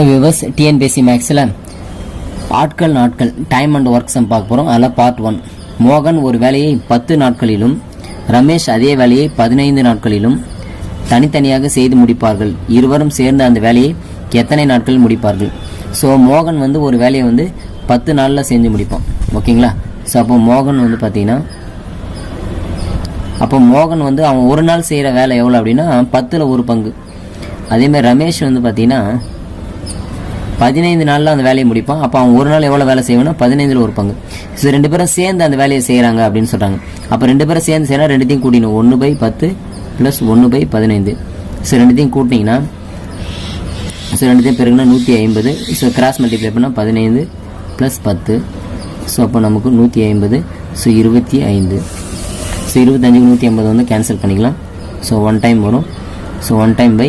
Hello viewers TNPSC மேக்ஸில் ஆட்கள் நாட்கள் டைம் அண்ட் ஒர்க்ஸ் பார்க்க போகிறோம் அதில் பார்ட் ஒன் மோகன் ஒரு வேலையை பத்து நாட்களிலும் ரமேஷ் அதே வேலையை பதினைந்து நாட்களிலும் தனித்தனியாக செய்து முடிப்பார்கள். இருவரும் சேர்ந்து அந்த வேலையை எத்தனை நாட்கள் முடிப்பார்கள்? ஸோ மோகன் வந்து ஒரு வேலையை வந்து பத்து நாளில் செஞ்சு முடிப்பான் ஓகேங்களா ஸோ அப்போ மோகன் வந்து பார்த்தீங்கன்னா அப்போ மோகன் வந்து அவன் ஒரு நாள் செய்கிற வேலை எவ்வளோ அப்படின்னா பத்தில் ஒரு பங்கு. அதேமாதிரி ரமேஷ் வந்து பார்த்தீங்கன்னா பதினைந்து நாளில் அந்த வேலையை முடிப்பான். அப்போ அவன் ஒரு நாள் எவ்வளோ வேலை செய்வானோ பதினைந்தில் ஒரு பங்கு. ஸோ ரெண்டு பேரும் சேர்ந்து அந்த வேலையை செய்கிறாங்க அப்படின்னு சொல்கிறாங்க அப்போ ரெண்டு பேரும் சேர்ந்து செய்யலாம் ரெண்டுத்தையும் கூட்டினோம் ஒன்று பை பத்து ப்ளஸ் ஒன்று பை பதினைந்து. ஸோ ரெண்டுத்தையும் கூட்டினீங்கன்னா ஸோ ரெண்டுத்தையும் பிறகுனா நூற்றி ஐம்பது. ஸோ கிராஸ் மல்டிப்ளை பண்ணால் பதினைந்து ப்ளஸ் பத்து. ஸோ அப்போ நமக்கு நூற்றி ஐம்பது. ஸோ இருபத்தி ஐந்து. ஸோ இருபத்தஞ்சுக்கு நூற்றி ஐம்பது வந்து கேன்சல் பண்ணிக்கலாம். ஸோ ஒன் டைம் வரும். So one time by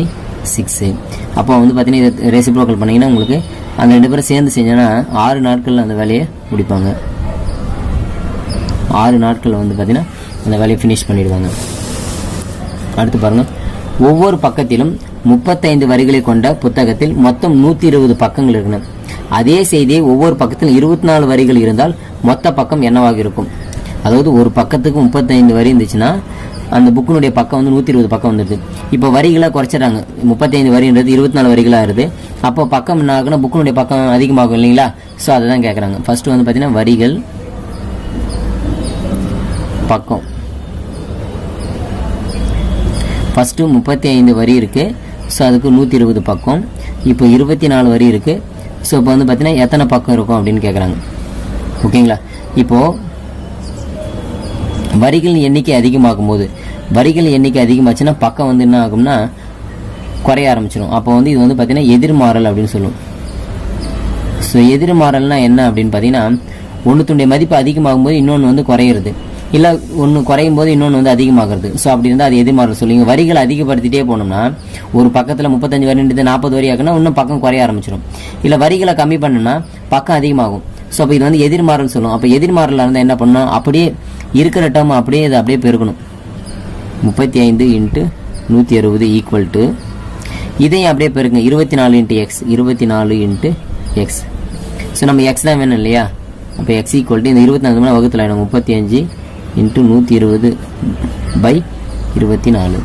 six அப்போ வந்து பார்த்தீங்கன்னா இதை ரெசிப்ரோக்கல் பண்ணிங்கன்னா உங்களுக்கு அந்த ரெண்டு பேரும் சேர்ந்து செஞ்சோன்னா ஆறு நாட்களில் அந்த வேலையை முடிப்பாங்க. ஆறு நாட்களில் வந்து பார்த்தீங்கன்னா அந்த வேலையை ஃபினிஷ் பண்ணிடுவாங்க. அடுத்து பாருங்கள் ஒவ்வொரு பக்கத்திலும் முப்பத்தைந்து வரிகளை கொண்ட புத்தகத்தில் மொத்தம் நூற்றி இருபது பக்கங்கள் இருக்கணும். அதே செய்தியை ஒவ்வொரு பக்கத்திலும் இருபத்தி நாலு வரிகள் இருந்தால் மொத்த பக்கம் என்னவாக இருக்கும்? அதாவது ஒரு பக்கத்துக்கு முப்பத்தைந்து வரி இருந்துச்சுன்னா அந்த புக்கினுடைய பக்கம் வந்து நூற்றி இருபது பக்கம் வந்துடுது இப்போ வரிகளாக குறைச்சிட்றாங்க. முப்பத்தைந்து வரின்றது இருபத்தி நாலு வரிகளாக இருக்குது அப்போ பக்கம் என்ன ஆகுனா புக்கினுடைய பக்கம் அதிகமாகும் இல்லைங்களா? ஸோ அதை தான் கேட்குறாங்க ஃபர்ஸ்ட் வந்து பார்த்தீங்கன்னா வரிகள் பக்கம். ஃபஸ்ட்டு முப்பத்தி ஐந்து வரி இருக்குது ஸோ அதுக்கு நூற்றி இருபது பக்கம். இப்போ இருபத்தி நாலு வரி இருக்குது ஸோ இப்போ வந்து பார்த்தீங்கன்னா எத்தனை பக்கம் இருக்கும் அப்படின்னு கேட்குறாங்க ஓகேங்களா? இப்போது வரிகளின் எண்ணிக்கை அதிகமாகும் போது வரிகள் எண்ணிக்கை அதிகமாச்சுன்னா பக்கம் வந்து என்ன ஆகும்னா குறைய ஆரம்பிச்சிடும் அப்போ வந்து இது வந்து பார்த்தீங்கன்னா எதிர்மாறல் அப்படின்னு சொல்லுவோம். ஸோ எதிர்மாறல்னா என்ன அப்படின்னு பார்த்தீங்கன்னா ஒன்றுத்துடைய மதிப்பு அதிகமாகும் போது இன்னொன்று வந்து குறையிறது. இல்லை ஒன்று குறையும் போது இன்னொன்று வந்து அதிகமாகிறது. ஸோ அப்படி இருந்தால் அது எதிர்மாறல் சொல்லுங்க. வரிகளை அதிகப்படுத்திட்டே போனோம்னா ஒரு பக்கத்தில் முப்பத்தஞ்சு வரின்றது நாற்பது வரி ஆகுனா இன்னும் பக்கம் குறைய ஆரம்பிச்சிடும் இல்லை வரிகளை கம்மி பண்ணுனா பக்கம் அதிகமாகும். ஸோ அப்போ இது வந்து எதிர்மாறல் சொல்லும் அப்போ எதிர்மாறலாக இருந்தால் என்ன பண்ணணும் அப்படியே இருக்கிற டேர்ம் அப்படியே இதை அப்படியே பெருக்கணும். முப்பத்தி ஐந்து இன்ட்டு நூற்றி அறுபது ஈக்குவல் டு இதையும் அப்படியே பெருங்க இருபத்தி நாலு இன்ட்டு எக்ஸ் இருபத்தி நாலு இன்ட்டு எக்ஸ் ஸோ நம்ம எக்ஸ் தான் வேணும் இல்லையா? அப்போ எக்ஸ் ஈக்குவல் டு இந்த இருபத்தி நாலு மணி வகுத்தில் ஆகிடும் முப்பத்தி அஞ்சு இன்ட்டு நூற்றி இருபது பை இருபத்தி நாலு.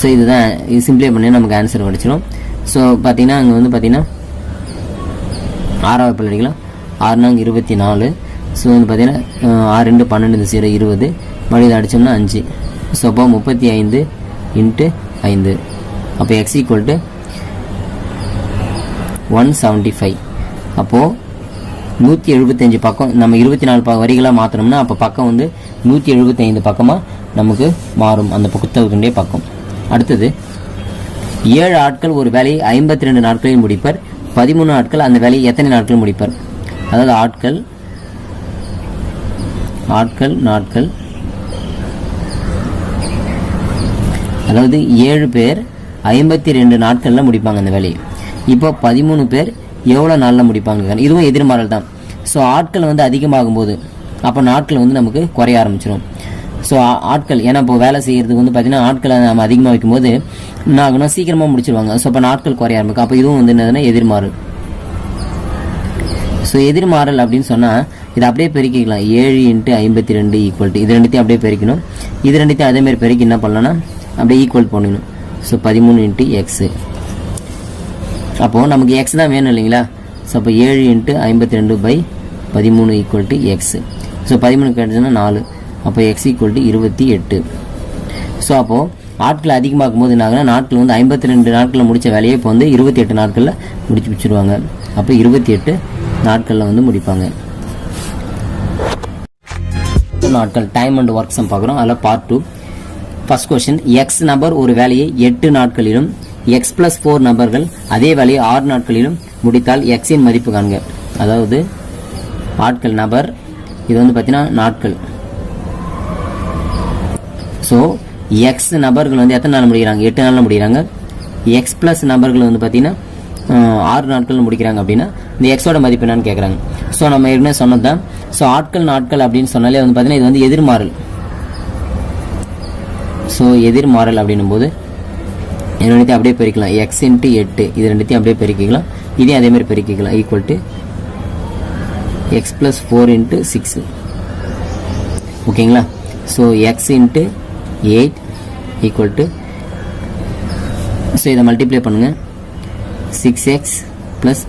ஸோ இதுதான் இது சிம்ப்ளை பண்ணி நமக்கு ஆன்சர் கிடச்சிடும் ஸோ பார்த்தீங்கன்னா அங்கே வந்து பார்த்தீங்கன்னா ஆறாவது பல் அடிக்கலாம். ஆறுனாங்க இருபத்தி நாலு. ஸோ வந்து பார்த்தீங்கன்னா ஆறு ரெண்டு பன்னெண்டு இந்த சீரோ இருபது. மறுபடியும் அடித்தோம்னா அஞ்சு. ஸோ அப்போ முப்பத்தி ஐந்து இன்ட்டு ஐந்து. அப்போ x equal to one seventy five அப்போது நூற்றி எழுபத்தஞ்சு பக்கம் நம்ம இருபத்தி நாலு ப வரிகளாக மாற்றினோம்னா அப்போ பக்கம் வந்து நூற்றி எழுபத்தைந்து பக்கமாக நமக்கு மாறும் அந்த புத்தகத்துடைய பக்கம். அடுத்தது ஏழு ஆட்கள் ஒரு வேலையை ஐம்பத்தி ரெண்டு நாட்களில் முடிப்பர். பதிமூணு ஆட்கள் அந்த வேலையை எத்தனை நாட்கள் முடிப்பர்? அதாவது ஆட்கள் ஆட்கள் நாட்கள் அதாவது ஏழு பேர் ஐம்பத்தி ரெண்டு நாட்களில் முடிப்பாங்க அந்த வேலையை. இப்போ பதிமூணு பேர் எவ்வளோ நாளில் முடிப்பாங்க இதுவும் எதிர்மாறல் தான். ஸோ ஆட்கள் வந்து அதிகமாகும் போது அப்போ நாட்கள் வந்து நமக்கு குறைய ஆரம்பிச்சிடும் ஸோ ஆட்கள் ஏன்னா இப்போ வேலை செய்கிறதுக்கு வந்து பார்த்தீங்கன்னா ஆட்களை நம்ம அதிகமாக வைக்கும்போது என்ன சீக்கிரமாக முடிச்சிருவாங்க. ஸோ அப்போ நாட்கள் குறைய ஆரம்பிக்கும். அப்போ இதுவும் வந்து என்னதுன்னா எதிர்மாறல். ஸோ எதிர்மாறல் அப்படின்னு சொன்னால் இதை அப்படியே பெருக்கிக்கலாம். ஏழு இன்ட்டு ஐம்பத்தி ரெண்டு ஈக்குவல் டு இது ரெண்டுத்தையும் அப்படியே பெருக்கணும். இது ரெண்டுத்தையும் அதேமாரி பெருக்கி என்ன பண்ணலாம்னா அப்படியே ஈக்குவல் பண்ணிடணும். ஸோ பதிமூணு இன்ட்டு எக்ஸு அப்போது நமக்கு எக்ஸ் தான் வேணும் இல்லைங்களா? ஸோ அப்போ ஏழு இன்ட்டு ஐம்பத்தி ரெண்டு பை பதிமூணு ஈக்குவல் டு எக்ஸு ஸோ பதிமூணு கிடச்சுன்னா நாலு. அப்போ எக்ஸ் ஈக்குவல் டு இருபத்தி எட்டு. ஸோ அப்போது ஆட்கள் அதிகமாக்கும் போது என்னாகனா நாட்கள் வந்து ஐம்பத்தி ரெண்டு நாட்களில் முடித்த வேலையை இப்போ வந்து இருபத்தி எட்டு நாட்களில் முடிச்சு வச்சுருவாங்க. அப்போ இருபத்தி எட்டு நாட்களில் வந்து முடிப்பாங்க. நாட்கள் டைம் அண்ட் ஒர்க்ஸ் பார்க்குறோம். அதில் part two first question x நபர் ஒரு வேலையை எட்டு நாட்களிலும் எக்ஸ் பிளஸ் ஃபோர் நபர்கள் அதே வேலையை ஆறு நாட்களிலும் முடித்தால் எக்ஸின் மதிப்பு காண்க. அதாவது ஆட்கள் நபர் இது வந்து பார்த்தீங்கன்னா நாட்கள். ஸோ எக்ஸ் நபர்கள் வந்து எத்தனை நாள் முடிக்கிறாங்க? எட்டு நாளில் முடிக்கிறாங்க. எக்ஸ் ப்ளஸ் நபர்கள் வந்து பார்த்தீங்கன்னா ஆறு நாட்கள் முடிக்கிறாங்க அப்படின்னா இந்த எக்ஸோட மதிப்பு என்னன்னு கேட்குறாங்க ஸோ நம்ம ஏற்கனவே சொன்னது தான் ஸோ ஆட்கள் நாட்கள் அப்படின்னு சொன்னாலே வந்து பார்த்தீங்கன்னா இது வந்து எதிர்மாறல். ஸோ எதிர்மாறல் அப்படின்னும் போது இது ரெண்டுத்தையும் அப்படியே பெருக்கலாம் எக்ஸ் இன்ட்டு எட்டு இது ரெண்டுத்தையும் அப்படியே பெருக்கிக்கலாம். இதையும் அதேமாதிரி பெருக்கிக்கலாம். Equal to x plus four into six ஓகேங்களா so x into eight equal to so இதை மல்டிப்ளை பண்ணுங்கள் சிக்ஸ் எக்ஸ் ப்ளஸ்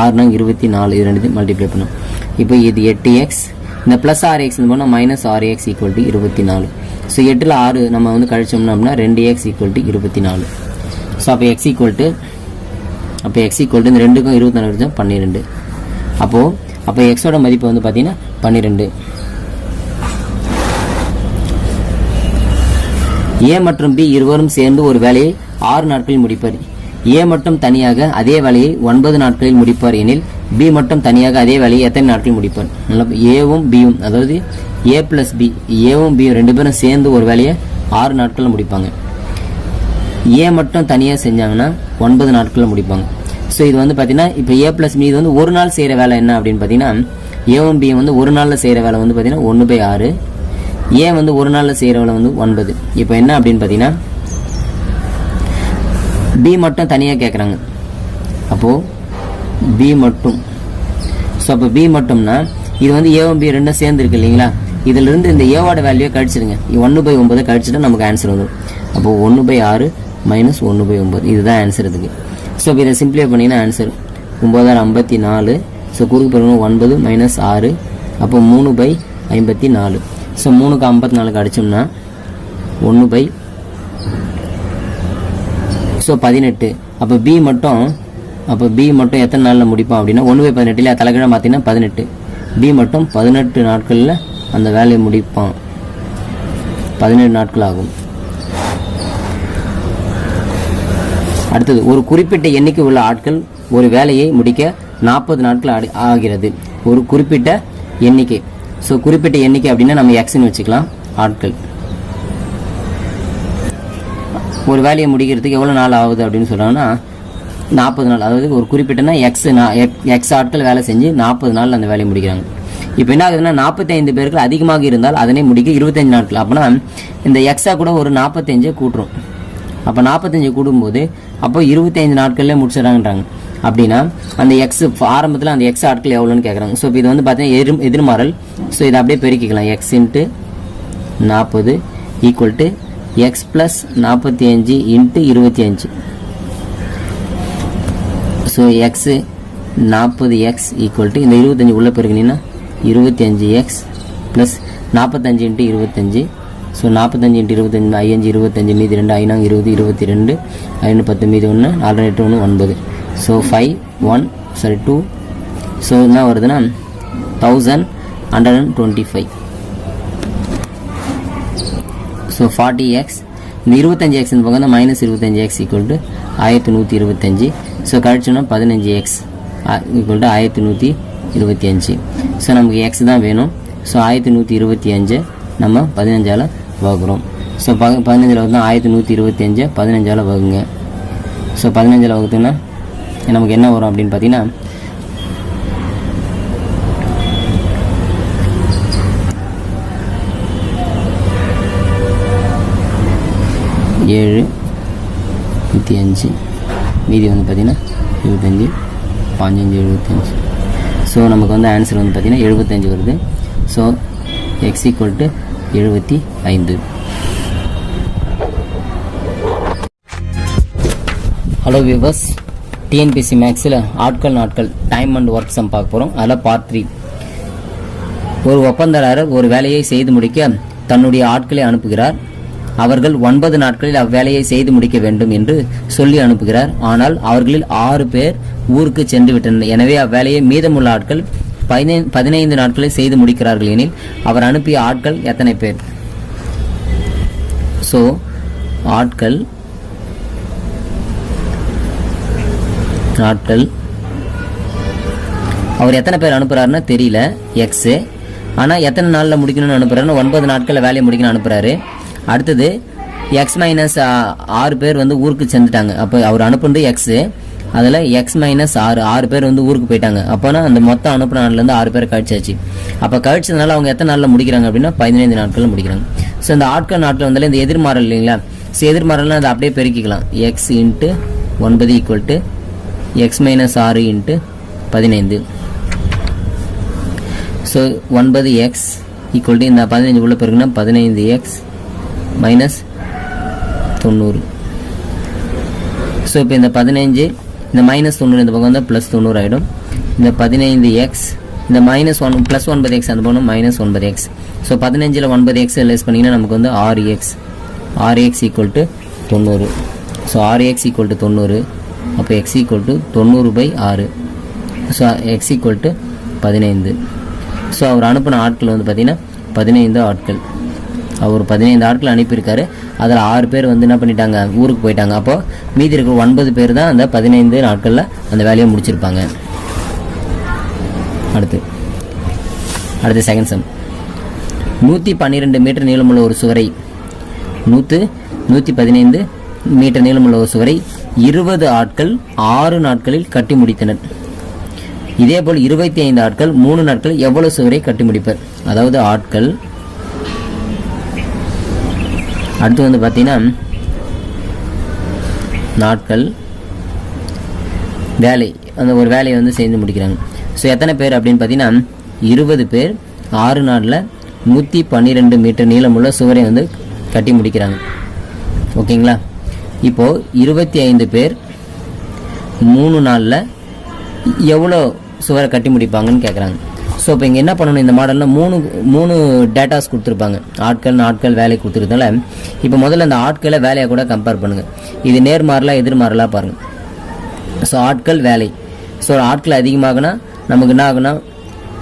ஆறுனா இருபத்தி நாலு. இது ரெண்டுத்தையும் மல்டிப்ளை பண்ணும். இப்போ இது எட்டு எக்ஸ் இந்த ப்ளஸ் ஆறு எக்ஸ் போனால் மைனஸ் ஆறு எக்ஸ் ஈக்குவல் டு இருபத்தி நாலு. ஸோ எட்டில் ஆறு நம்ம வந்து கழிச்சோம்னா அப்படின்னா ரெண்டு எக்ஸ் ஈக்குவல் டு இருபத்தி நாலு ஸோ அப்போ எக்ஸ் ஈக்குவல் டு அப்போ எக்ஸ் ஈக்குவல் டு இந்த ரெண்டுக்கும் இருபத்தி நாலு பன்னிரெண்டு. அப்போது அப்போ எக்ஸோட மதிப்பு வந்து பார்த்தீங்கன்னா பன்னிரெண்டு. ஏ மற்றும் பி இருவரும் சேர்ந்து ஒரு வேலையை ஆறு நாட்களில் முடிப்பர் ஏ மட்டும் தனியாக அதே வேலையை ஒன்பது நாட்களில் முடிப்பார் எனில் பி மட்டும் தனியாக அதே வேலையை எத்தனை நாட்களில் முடிப்பார்? நல்லா ஏவும் பியும் அதாவது ஏ பிளஸ் பி ஏவும் பியும் ரெண்டு பேரும் சேர்ந்து ஒரு வேலையை ஆறு நாட்களில் முடிப்பாங்க. ஏ மட்டும் தனியாக செஞ்சாங்கன்னா ஒன்பது நாட்களில் முடிப்பாங்க. ஸோ இது வந்து பார்த்தீங்கன்னா இப்போ ஏ ப்ளஸ் பி இது வந்து ஒரு நாள் செய்கிற வேலை என்ன அப்படின்னு பார்த்தீங்கன்னா ஏவும் பியும் வந்து ஒரு நாளில் செய்கிற வேலை வந்து பார்த்தீங்கன்னா ஒன்று பை ஆறு. ஏ வந்து ஒரு நாளில் செய்கிற வேலை வந்து ஒன்பது. இப்போ என்ன அப்படின்னு பார்த்தீங்கன்னா பி மட்டும் தனியாக கேட்குறாங்க அப்போது பி மட்டும். ஸோ அப்போ பி மட்டும்னா இது வந்து ஏவும் பி ரெண்டும் சேர்ந்துருக்கு இல்லைங்களா? இதிலிருந்து இந்த ஏவோட வேல்யூவை கழிச்சிடுங்க ஒன்று பை ஒம்பது கழிச்சிட்டா நமக்கு ஆன்சர் வந்துடும் அப்போது ஒன்று பை ஆறு மைனஸ் ஒன்று பை ஒம்பது இதுதான் ஆன்சர் இதுக்கு. ஸோ இப்போ இதை சிம்ப்ளிஃபை பண்ணிங்கன்னா ஆன்சர் ஒம்பதாயிரம் ஐம்பத்தி நாலு. ஸோ குறுக்கு பிறகு ஒன்பது மைனஸ் ஆறு. அப்போ மூணு பை ஐம்பத்தி நாலு. ஸோ மூணுக்கு ஐம்பத்தி நாலுக்கு கிடச்சோம்னா ஒன்று பை ஸோ பதினெட்டு. அப்போ பி மட்டும் அப்போ பி மட்டும் எத்தனை நாளில் முடிப்பான் அப்படின்னா ஒன்று பை பதினெட்டுல தலைக்கிழமை பார்த்தீங்கன்னா பதினெட்டு. பி மட்டும் பதினெட்டு நாட்களில் அந்த வேலையை முடிப்பான் பதினெட்டு நாட்கள் ஆகும் அடுத்தது ஒரு குறிப்பிட்ட எண்ணிக்கை உள்ள ஆட்கள் ஒரு வேலையை முடிக்க நாற்பது நாட்கள் ஆடி- ஆகிறது. ஒரு குறிப்பிட்ட எண்ணிக்கை. ஸோ குறிப்பிட்ட எண்ணிக்கை அப்படின்னா நம்ம எக்ஸ்னு வச்சுக்கலாம் ஆட்கள். ஒரு வேலையை முடிக்கிறதுக்கு எவ்வளோ நாள் ஆகுது அப்படின்னு சொல்கிறாங்கன்னா நாற்பது நாள். அதாவது ஒரு குறிப்பிட்டனா எக்ஸ் எக்ஸ் ஆட்கள் வேலை செஞ்சு நாற்பது நாள் அந்த வேலையை முடிக்கிறாங்க. இப்போ என்ன ஆகுதுன்னா நாற்பத்தைந்து பேருக்கு அதிகமாக இருந்தால் அதனை முடிக்க இருபத்தஞ்சு நாட்கள். அப்போனா இந்த எக்ஸா கூட ஒரு நாற்பத்தஞ்சை கூட்டுரும் அப்போ நாற்பத்தஞ்சு கூடும்போது அப்போ இருபத்தஞ்சு நாட்கள்லேயே முடிச்சிடறாங்கன்றாங்க. அப்படின்னா அந்த எக்ஸ் ஆரம்பத்தில் அந்த எக்ஸ் ஆட்கள் எவ்வளோன்னு கேட்குறாங்க ஸோ இப்போ இது வந்து பார்த்தீங்கன்னா எதிர் எதிர்மாறல். ஸோ இதை அப்படியே பெருக்கிக்கலாம். எக்ஸ் இன்ட்டு நாற்பது ஈக்குவல் டு எக்ஸ் ப்ளஸ் நாற்பத்தி அஞ்சு இன்ட்டு இருபத்தி அஞ்சு. ஸோ எக்ஸு நாற்பது எக்ஸ் ஈக்குவல் டு இந்த இருபத்தஞ்சி உள்ளே பெருக்கினீங்கன்னா இருபத்தி அஞ்சு எக்ஸ் ப்ளஸ் நாற்பத்தஞ்சு இன்ட்டு இருபத்தஞ்சு. ஸோ நாற்பத்தஞ்சு இன்ட்டு இருபத்தஞ்சு ஐயஞ்சு இருபத்தஞ்சு மீதி ரெண்டு ஐநாங்க இருபது இருபத்தி ரெண்டு ஐநூறு பத்து மீதி ஒன்று நாலு எட்டு ஒன்று ஒன்பது. So five one sorry two so என்ன வருதுன்னா thousand hundred and twenty five so forty x இந்த இருபத்தஞ்சி எக்ஸ்னு பார்க்கணும் மைனஸ் இருபத்தஞ்சி எக்ஸ் ஈக்குவல் டு ஆயிரத்தி நூற்றி இருபத்தஞ்சி. ஸோ கழிச்சோன்னா பதினஞ்சு எக்ஸ் ஈக்குவல் டு ஆயிரத்தி நூற்றி இருபத்தி அஞ்சு. ஸோ நமக்கு எக்ஸ் தான் வேணும். ஸோ ஆயிரத்தி நூற்றி இருபத்தி அஞ்சு நம்ம பதினஞ்சால் வகுக்கிறோம். ஸோ ப பதினஞ்சில் வந்து ஆயிரத்தி நூற்றி இருபத்தி அஞ்சு பதினஞ்சால் வகுங்க. ஸோ பதினஞ்சில் வகுத்துன்னா நமக்கு என்ன வரும் அப்படின்னு பார்த்தீங்கன்னா ஏழு நூற்றி அஞ்சு மீதி வந்து பார்த்திங்கன்னா இருபத்தஞ்சி பாஞ்சஞ்சு எழுபத்தஞ்சு. ஸோ நமக்கு வந்து ஆன்சர் வந்து பார்த்திங்கன்னா எழுபத்தஞ்சு வருது. ஸோ எக்ஸ் ஈக்குவல் டு எழுபத்தி ஐந்து. ஹலோ வியூவர்ஸ் டிஎன்பிசி மேக்ஸில் ஆட்கள் நாட்கள் டைம் அண்ட் ஒர்க் சம் பார்க்க போகிறோம் அதில் பார்ட் த்ரீ ஒரு ஒப்பந்ததாரர் ஒரு வேலையை செய்து முடிக்க தன்னுடைய ஆட்களை அனுப்புகிறார். அவர்கள் ஒன்பது நாட்களில் அவ்வேலையை செய்து முடிக்க வேண்டும் என்று சொல்லி அனுப்புகிறார். ஆனால் அவர்களில் ஆறு பேர் ஊருக்கு சென்று விட்டனர். எனவே அவ்வேலையை மீதமுள்ள ஆட்கள் பதினை- பதினைந்து நாட்களில் செய்து முடிக்கிறார்கள் எனில் அவர் அனுப்பிய ஆட்கள் எத்தனை பேர்? ஸோ ஆட்கள் ஆட்கள். அவர் எத்தனை பேர் அனுப்புகிறாருன்னா தெரியல. எக்ஸு ஆனால் எத்தனை நாளில் முடிக்கணும்னு அனுப்புகிறாருன்னு ஒன்பது நாட்களில் வேலையை முடிக்கணும்னு அனுப்புகிறாரு அடுத்தது எக்ஸ் மைனஸ் ஆறு பேர் வந்து ஊருக்கு சென்றுட்டாங்க. அப்போ அவர் அனுப்புனது எக்ஸு அதில் எக்ஸ் மைனஸ் ஆறு ஆறு பேர் வந்து ஊருக்கு போயிட்டாங்க. அப்போனா அந்த மொத்தம் அனுப்பின நாள்லேருந்து ஆறு பேர் கழிச்சாச்சு. அப்போ கழிச்சதுனால அவங்க எத்தனை நாளில் முடிக்கிறாங்க அப்படின்னா பதினைந்து நாட்களில் முடிக்கிறாங்க. ஸோ இந்த ஆட்கள் நாட்கள் வந்தாலே இந்த எதிர்மாறல் இல்லைங்களா? ஸோ எதிர்மாறல்னா அதை அப்படியே பெருக்கிக்கலாம். எக்ஸ் இன்ட்டு ஒன்பது ஈக்குவல் டு எக்ஸ் மைனஸ் ஆறு இன்ட்டு பதினைந்து. ஸோ ஒன்பது எக்ஸ் ஈக்குவல் டு இந்த பதினஞ்சு உள்ள பிறகுனா பதினைந்து எக்ஸ் மைனஸ் தொண்ணூறு. ஸோ இப்போ இந்த பதினஞ்சு இந்த மைனஸ் தொண்ணூறு இந்த பக்கம் வந்தால் ப்ளஸ் தொண்ணூறு ஆகிடும் இந்த பதினைந்து எக்ஸ் இந்த மைனஸ் ஒன் ப்ளஸ் ஒன்பது எக்ஸ் அந்த பக்கம் மைனஸ் ஒன்பது எக்ஸ் ஸோ பதினஞ்சில் ஒன்பது எக்ஸ் லெஸ் பண்ணிங்கன்னா நமக்கு வந்து ஆறு எக்ஸ் ஆறு எக்ஸ் ஈக்குவல் டு தொண்ணூறு. ஸோ ஆறு எக்ஸ் ஈக்குவல் டு தொண்ணூறு. அப்போ எக்ஸ் ஈக்குவல் டு தொண்ணூறு பை ஆறு. ஸோ எக்ஸ் ஈக்குவல் டு பதினைந்து. ஸோ அவர் அனுப்பின ஆட்கள் வந்து பார்த்திங்கன்னா பதினைந்து ஆட்கள். அவர் பதினைந்து ஆட்கள் அனுப்பியிருக்காரு. அதில் ஆறு பேர் வந்து என்ன பண்ணிட்டாங்க? ஊருக்கு போயிட்டாங்க. அப்போது மீதி இருக்கிற ஒன்பது பேர் தான் அந்த பதினைந்து நாட்களில் அந்த வேலையை முடிச்சிருப்பாங்க. அடுத்து. அடுத்து செகண்ட் சம் நூற்றி பன்னிரெண்டு மீட்டர் நீளமுள்ள ஒரு சுவரை நூற்று நூற்றி பதினைந்து மீட்டர் நீளமுள்ள ஒரு சுவரை இருபது ஆட்கள் ஆறு நாட்களில் கட்டி முடித்தனர். இதேபோல் இருபத்தி ஐந்து ஆட்கள் மூணு நாட்கள் எவ்வளவு சுவரை கட்டி முடிப்பர்? அதாவது ஆட்கள் அடுத்து வந்து பார்த்தீங்கன்னா நாட்கள் வேலை. அந்த ஒரு வேலையை வந்து செய்து முடிக்கிறாங்க. ஸோ எத்தனை பேர் அப்படின்னு பார்த்தீங்கன்னா இருபது பேர் ஆறு நாளில் நூற்றி பன்னிரெண்டு மீட்டர் நீளமுள்ள சுவரை வந்து கட்டி முடிக்கிறாங்க. ஓகேங்களா? இப்போது இருபத்தி ஐந்து பேர் மூணு நாளில் எவ்வளோ சுவரை கட்டி முடிப்பாங்கன்னு கேட்குறாங்க ஸோ இப்போ இங்கே என்ன பண்ணணும்? இந்த மாடலில் மூணு மூணு டேட்டாஸ் கொடுத்துருப்பாங்க. ஆட்கள் நாட்கள் வேலை கொடுத்துருந்தால இப்போ முதல்ல அந்த ஆட்களை வேலையை கூட கம்பேர் பண்ணுங்கள் இது நேர்மாறலாம் எதிர்மாறலாம் பாருங்கள் ஸோ ஆட்கள் வேலை. ஸோ ஆட்கள் அதிகமாகுனா நமக்கு என்ன ஆகுனா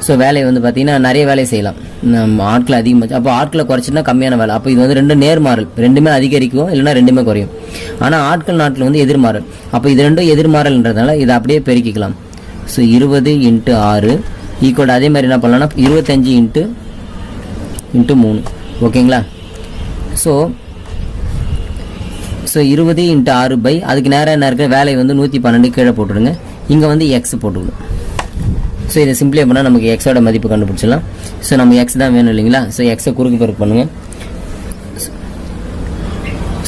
ஸோ வேலையை வந்து பார்த்திங்கன்னா நிறைய வேலையை செய்யலாம். நம்ம ஆட்கள் அதிகமாக அப்போ ஆட்களை குறைச்சினா கம்மியான வேலை. அப்போ இது வந்து ரெண்டு நேர்மாறல். ரெண்டுமே அதிகரிக்கும் இல்லைன்னா ரெண்டுமே குறையும். ஆனால் ஆட்கள் நாட்டில் வந்து எதிர்மாறல். அப்போ இது ரெண்டும் எதிர்மாறல்ன்றதுனால இதை அப்படியே பெருக்கிக்கலாம். ஸோ இருபது இன்ட்டு ஆறு ஈக்குவல் அதே மாதிரி என்ன பண்ணலாம்னா இருபத்தஞ்சி இன்ட்டு இன்ட்டு மூணு. ஓகேங்களா? ஸோ ஸோ இருபது இன்ட்டு ஆறு பை அதுக்கு நேராக என்ன இருக்கிற வேலை வந்து நூற்றி பன்னெண்டு கீழே போட்டுடுங்க. இங்கே வந்து எக்ஸ் போட்டுக்கணும். ஸோ இதை சிம்பிளே பண்ணால் நமக்கு எக்ஸோட மதிப்பு கண்டுபிடிச்சிடலாம். ஸோ நம்ம எக்ஸ் தான் வேணும் இல்லைங்களா? ஸோ எக்ஸை குறுக்கு பெருக்கு பண்ணுங்கள்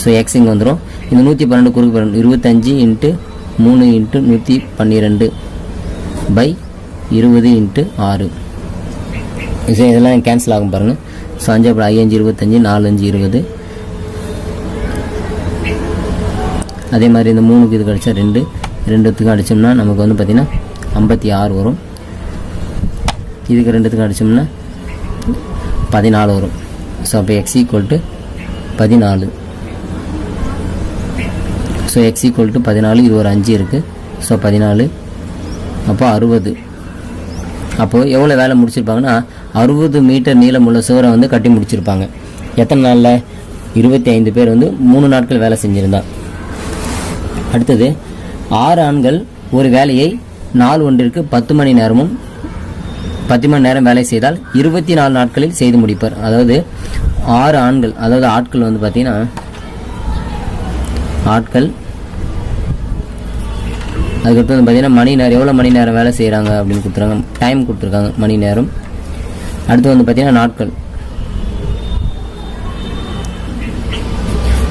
ஸோ எக்ஸ் இங்கே வந்துடும் இந்த நூற்றி பன்னெண்டு குறுக்கு பெருக்கு இருபத்தஞ்சி இன்ட்டு மூணு இன்ட்டு நூற்றி பன்னிரெண்டு பை இருபது இன்ட்டு ஆறு. ஸோ இதெல்லாம் கேன்சல் ஆகும் பாருங்கள் ஸோ அஞ்சு அப்புறம் ஐயஞ்சு இருபத்தஞ்சி நாலஞ்சு இருபது. அதே மாதிரி இந்த மூணுக்கு இது கிடச்சா ரெண்டு. ரெண்டுத்துக்கும் அடித்தோம்னா நமக்கு வந்து பார்த்திங்கன்னா ஐம்பத்தி ஆறு வரும். இதுக்கு ரெண்டுத்துக்கும் அடித்தோம்னா பதினாலு வரும். ஸோ அப்போ எக்ஸ் ஈக்குவல் டு பதினாலு. ஸோ எக்ஸ் ஈக்குவல் டு பதினாலு இது ஒரு அஞ்சு இருக்குது ஸோ பதினாலு அப்போ அறுபது. அப்போது எவ்வளோ வேலை முடிச்சிருப்பாங்கன்னா அறுபது மீட்டர் நீளமுள்ள சுவரை வந்து கட்டி முடிச்சிருப்பாங்க. எத்தனை நாளில்? இருபத்தி ஐந்து பேர் வந்து மூணு நாட்கள் வேலை செஞ்சுருந்தா. அடுத்தது ஆறு ஆண்கள் ஒரு வேலையை நாள் ஒன்றிற்கு பத்து மணி நேரமும் பத்து மணி நேரம் வேலை செய்தால் இருபத்தி நாலு நாட்களில் செய்து முடிப்பார். அதாவது ஆறு ஆண்கள் அதாவது ஆட்கள் வந்து பார்த்திங்கன்னா ஆட்கள் அதுக்கடுத்து வந்து பார்த்தீங்கன்னா மணி நேரம் எவ்வளோ மணி நேரம் வேலை செய்கிறாங்க அப்படின்னு கொடுத்துருக்காங்க. டைம் கொடுத்துருக்காங்க மணி நேரம். அடுத்து வந்து பார்த்தீங்கன்னா நாட்கள்.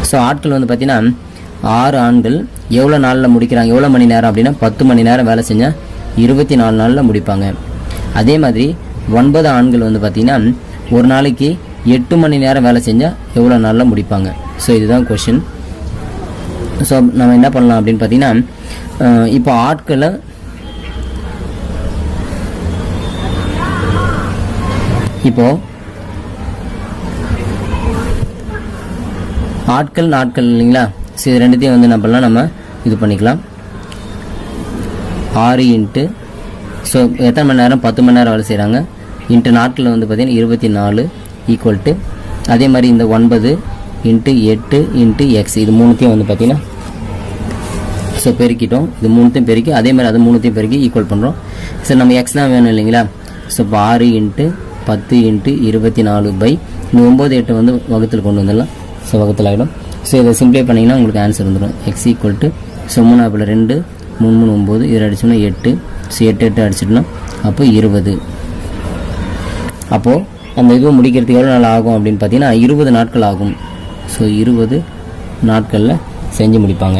ஸோ ஆட்கள் வந்து பார்த்தீங்கன்னா ஆறு ஆண்கள் எவ்வளோ நாளில் முடிக்கிறாங்க எவ்வளோ மணி நேரம் அப்படின்னா பத்து மணி நேரம் வேலை செஞ்சால் இருபத்தி நாலு நாளில் முடிப்பாங்க. அதே மாதிரி ஒன்பது ஆண்கள் வந்து பார்த்திங்கன்னா ஒரு நாளைக்கு எட்டு மணி நேரம் வேலை செஞ்சால் எவ்வளோ நாளில் முடிப்பாங்க. ஸோ இதுதான் கொஷின் ஸோ நம்ம என்ன பண்ணலாம் அப்படின்னு பார்த்தீங்கன்னா இப்போ ஆட்களை இப்போது ஆட்கள் நாட்கள் இல்லைங்களா? சரி இது ரெண்டுத்தையும் வந்து என்ன பண்ணலாம்? நம்ம இது பண்ணிக்கலாம். ஆறு இன்ட்டு ஸோ எத்தனை மணி நேரம்? பத்து மணி நேரம் வேலை செய்கிறாங்க இன்ட்டு நாட்களில் வந்து பார்த்திங்கன்னா இருபத்தி நாலு ஈக்குவல் டு அதே மாதிரி இந்த ஒன்பது இன்ட்டு எட்டு இன்ட்டு எக்ஸ் இது மூணுத்தையும் வந்து பார்த்திங்கன்னா ஸோ பெருக்கிட்டோம். இது மூணுத்தையும் பெருக்கி அதே மாதிரி அது மூணுத்தையும் பெருக்கி ஈக்குவல் பண்ணுறோம் சார் நம்ம எக்ஸ் தான் வேணும் இல்லைங்களா? ஸோ இப்போ ஆறு இன்ட்டு பத்து இன்ட்டு இருபத்தி நாலு பை இந்த ஒம்பது எட்டு வந்து வகுத்தில் கொண்டு வந்துடலாம். ஸோ வகுத்தில் ஆகிடும் ஸோ இதை சிம்ப்ளை பண்ணிங்கன்னா உங்களுக்கு ஆன்சர் வந்துடும். எக்ஸ் ஈக்குவல் டு ஸோ மூணு ஆப்பில் ரெண்டு மூணு மூணு ஒம்பது இதில் அடிச்சோம்னா எட்டு. ஸோ எட்டு எட்டு அடிச்சிட்டோம்னா அப்போ இருபது. அப்போது அந்த இது முடிக்கிறதுக்கு எவ்வளோ நாள் ஆகும் அப்படின்னு பார்த்தீங்கன்னா இருபது நாட்கள் ஆகும். ஸோ இருபது நாட்களில் செஞ்சு முடிப்பாங்க.